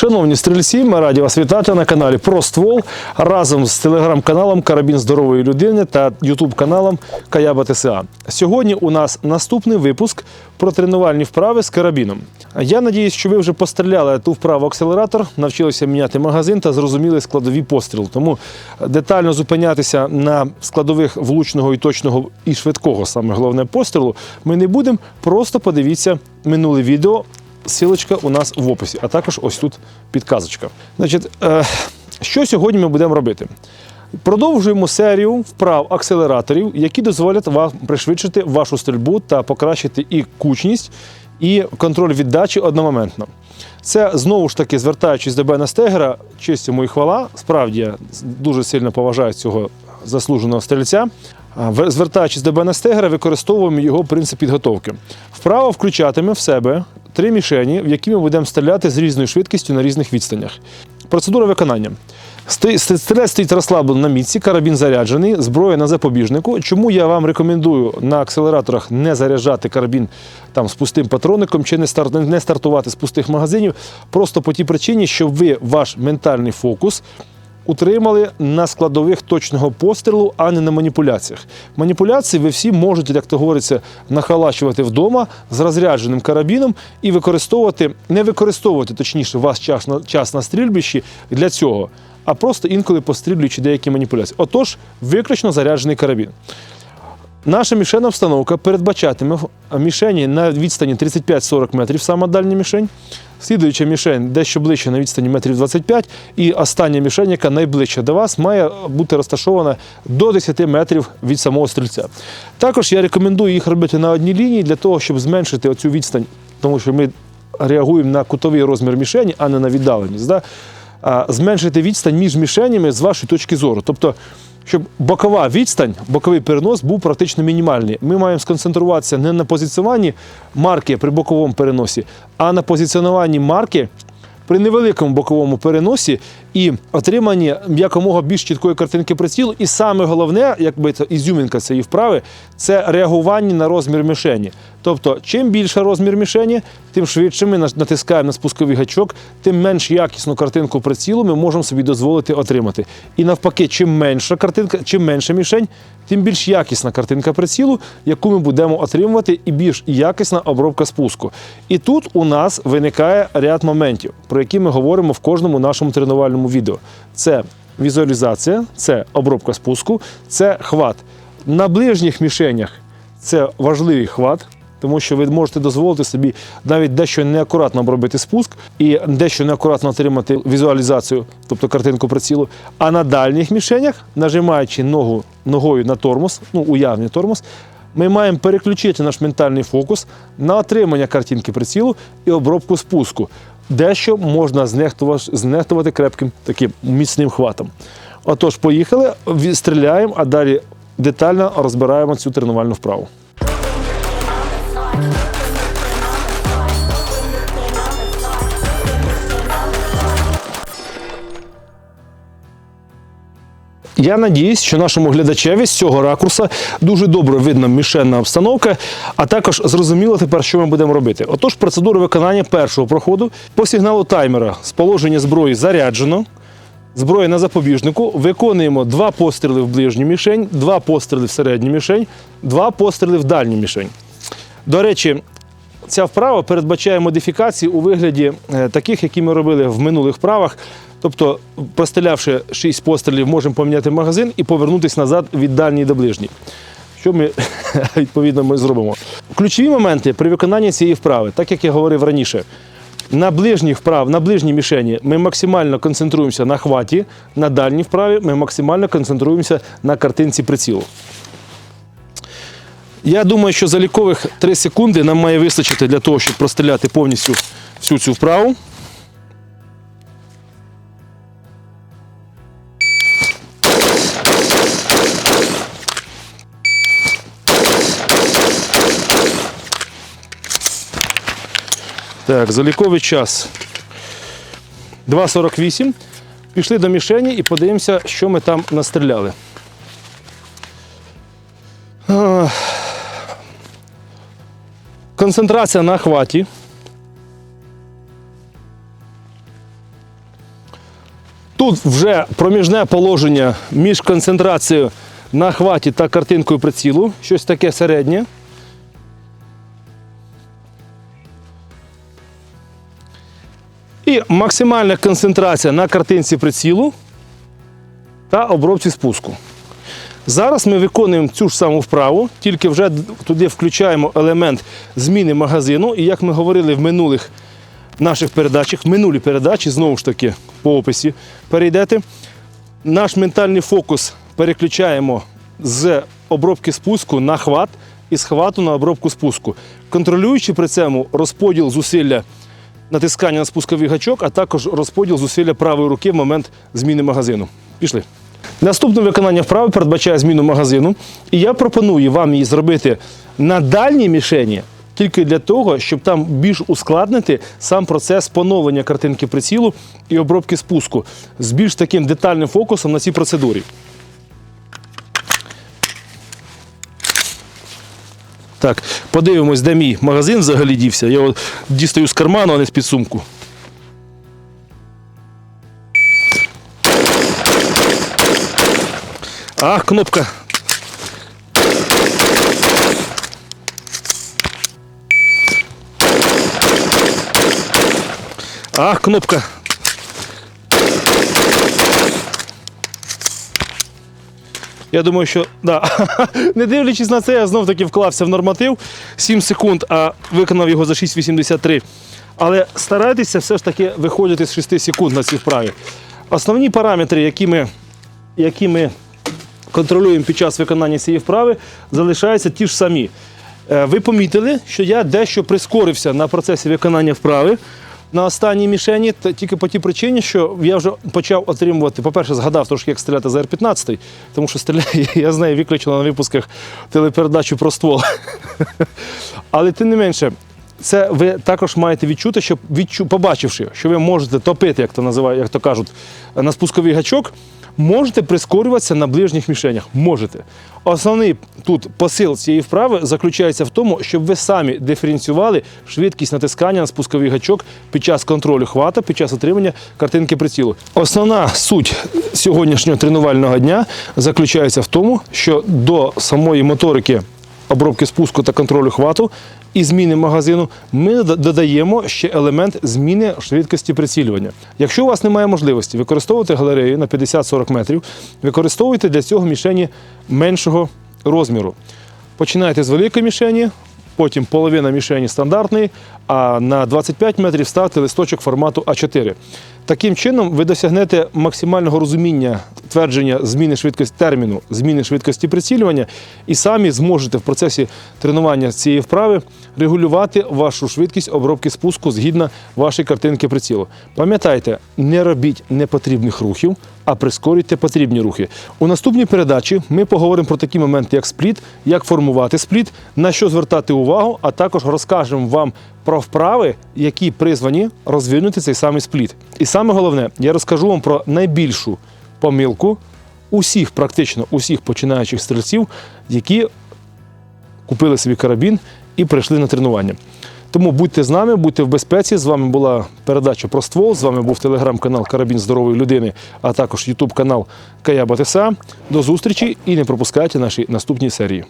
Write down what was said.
Шановні стрільці, ми раді вас вітати на каналі Про ствол разом з телеграм-каналом Карабін здорової людини та ютуб-каналом Каяба ТСА. Сьогодні у нас наступний випуск про тренувальні вправи з карабіном. Я надіюсь, що ви вже постріляли ту вправу акселератор, навчилися міняти магазин та зрозуміли складові постріл. Тому детально зупинятися на складових влучного і точного і швидкого, саме головне пострілу, ми не будемо. Просто подивіться минуле відео. Силочка у нас в описі, а також ось тут підказочка. Значить, е, що сьогодні ми будемо робити? Продовжуємо серію вправ акселераторів, які дозволять вам пришвидшити вашу стрільбу та покращити і кучність, і контроль віддачі одномоментно. Це знову ж таки, звертаючись до Бена Стегера, честь йому і хвала. Справді я дуже сильно поважаю цього заслуженого стрільця. Звертаючись до Бена Стегера, використовуємо його принцип підготовки. Вправо включатиме в себе три мішені, в які ми будемо стріляти з різною швидкістю на різних відстанях. Процедура виконання. Стрілець стоїть розслаблено на мітці, карабін заряджений, зброя на запобіжнику. Чому я вам рекомендую на акселераторах не заряджати карабін там з пустим патроником чи не, стар- не стартувати з пустих магазинів? Просто по тій причині, щоб ви ваш ментальний фокус утримали на складових точного пострілу, а не на маніпуляціях. Маніпуляції ви всі можете, як то говориться, нахалачувати вдома з розрядженим карабіном і використовувати, не використовувати точніше ваш час на час на стрільбищі для цього, а просто інколи пострілюючи деякі маніпуляції. Отож, виключно заряджений карабін. Наша мішена встановка передбачатиме мішені на відстані 35-40 метрів, сама дальня мішень. Слідуюча мішень дещо ближче на відстані метрів 25. І остання мішень, яка найближча до вас, має бути розташована до 10 метрів від самого стрільця. Також я рекомендую їх робити на одній лінії для того, щоб зменшити оцю відстань, тому що ми реагуємо на кутовий розмір мішені, а не на віддаленість. Да? Зменшити відстань між мішенями з вашої точки зору. Тобто, щоб бокова відстань, боковий перенос був практично мінімальний. Ми маємо сконцентруватися не на позиціонуванні марки при боковому переносі, а на позиціонуванні марки при невеликому боковому переносі і отриманні якомога більш чіткої картинки прицілу. І саме головне, якби це ізюмінка цієї вправи, це реагування на розмір мішені. Тобто, чим більше розмір мішені, тим швидше ми натискаємо на спусковий гачок, тим менш якісну картинку прицілу ми можемо собі дозволити отримати. І навпаки, чим менша картинка, чим менша мішень, тим більш якісна картинка прицілу, яку ми будемо отримувати, і більш якісна обробка спуску. І тут у нас виникає ряд моментів, про які ми говоримо в кожному нашому тренувальному відео. Це візуалізація, це обробка спуску, це хват. На ближніх мішенях це важливий хват. Тому що ви можете дозволити собі навіть дещо неакуратно обробити спуск і дещо неакуратно отримати візуалізацію, тобто картинку прицілу. А на дальніх мішенях, нажимаючи ногу ногою на тормоз, ну уявний тормоз, ми маємо переключити наш ментальний фокус на отримання картинки прицілу і обробку спуску. Дещо можна знехтувати, крепким таким міцним хватом. Отож, поїхали, стріляємо, а далі детально розбираємо цю тренувальну вправу. Я надіюсь, що нашому глядачеві з цього ракурса дуже добре видно мішенна обстановка, а також зрозуміло тепер, що ми будемо робити. Отож, процедура виконання першого проходу по сигналу таймера з положення зброї заряджено. Зброя на запобіжнику. Виконуємо два постріли в ближню мішень, два постріли в середню мішень, два постріли в дальню мішень. До речі, ця вправа передбачає модифікації у вигляді е, таких, які ми робили в минулих вправах. Тобто, пострілявши 6 пострілів, можемо поміняти магазин і повернутися назад від дальньої до ближньої. Що ми відповідно ми зробимо? Ключові моменти при виконанні цієї вправи, так як я говорив раніше, на ближніх вправ, на ближній мішені ми максимально концентруємося на хваті, на дальній вправі ми максимально концентруємося на картинці прицілу. Я думаю, що залікових 3 секунди нам має вистачити для того, щоб простріляти повністю всю цю вправу. Так, заліковий час 2.48. Пішли до мішені і подивимося, що ми там настріляли. Концентрація на хваті. Тут вже проміжне положення між концентрацією на хваті та картинкою прицілу. Щось таке середнє. І максимальна концентрація на картинці прицілу та обробці спуску. Зараз ми виконуємо цю ж саму вправу, тільки вже туди включаємо елемент зміни магазину. І як ми говорили в минулих наших передачах, в минулій передачі, знову ж таки, по описі перейдете. Наш ментальний фокус переключаємо з обробки спуску на хват і з хвату на обробку спуску, контролюючи при цьому розподіл зусилля натискання на спусковий гачок, а також розподіл зусилля правої руки в момент зміни магазину. Пішли. Наступне виконання вправи передбачає зміну магазину, і я пропоную вам її зробити на дальній мішені. Тільки для того, щоб там більш ускладнити сам процес поновлення картинки прицілу і обробки спуску з більш таким детальним фокусом на цій процедурі. Так, подивимось, де мій магазин взагалі дівся. Я його дістаю з карману, а не з під сумку. А, кнопка. А, кнопка. Я думаю, що да. не дивлячись на це, я знов таки вклався в норматив 7 секунд, а виконав його за 6,83. Але старайтеся все ж таки виходити з 6 секунд на цій вправі. Основні параметри, які ми, які ми контролюємо під час виконання цієї вправи, залишаються ті ж самі. Е, Ви помітили, що я дещо прискорився на процесі виконання вправи на останній мішені, тільки по тій причині, що я вже почав отримувати, по-перше, згадав трошки, як стріляти з Р-15, тому що стріляю, я з нею виключено на випусках телепередачу про ствол. Але тим не менше, це ви також маєте відчути, щоб відчу, побачивши, що ви можете топити, як то називають, як то кажуть, на спусковий гачок, можете прискорюватися на ближніх мішенях. Можете. Основний тут посил цієї вправи заключається в тому, щоб ви самі диференціювали швидкість натискання на спусковий гачок під час контролю хвата, під час отримання картинки прицілу. Основна суть сьогоднішнього тренувального дня заключається в тому, що до самої моторики обробки спуску та контролю хвату і зміни магазину, ми додаємо ще елемент зміни швидкості прицілювання. Якщо у вас немає можливості використовувати галерею на 50-40 метрів, використовуйте для цього мішені меншого розміру. Починайте з великої мішені, потім половина мішені стандартної, а на 25 метрів ставте листочок формату А4. Таким чином ви досягнете максимального розуміння твердження зміни швидкості терміну, зміни швидкості прицілювання, і самі зможете в процесі тренування цієї вправи регулювати вашу швидкість обробки спуску згідно вашої картинки прицілу. Пам'ятайте, не робіть непотрібних рухів, а прискорюйте потрібні рухи. У наступній передачі ми поговоримо про такі моменти, як спліт, як формувати спліт, на що звертати увагу, а також розкажемо вам про вправи, які призвані розвинути цей самий спліт. І саме головне, я розкажу вам про найбільшу помилку усіх, практично усіх починаючих стрільців, які купили собі карабін і прийшли на тренування. Тому будьте з нами, будьте в безпеці. З вами була передача про ствол. З вами був телеграм-канал Карабін здорової людини, а також Ютуб канал Каяба ТСА. До зустрічі і не пропускайте наші наступні серії.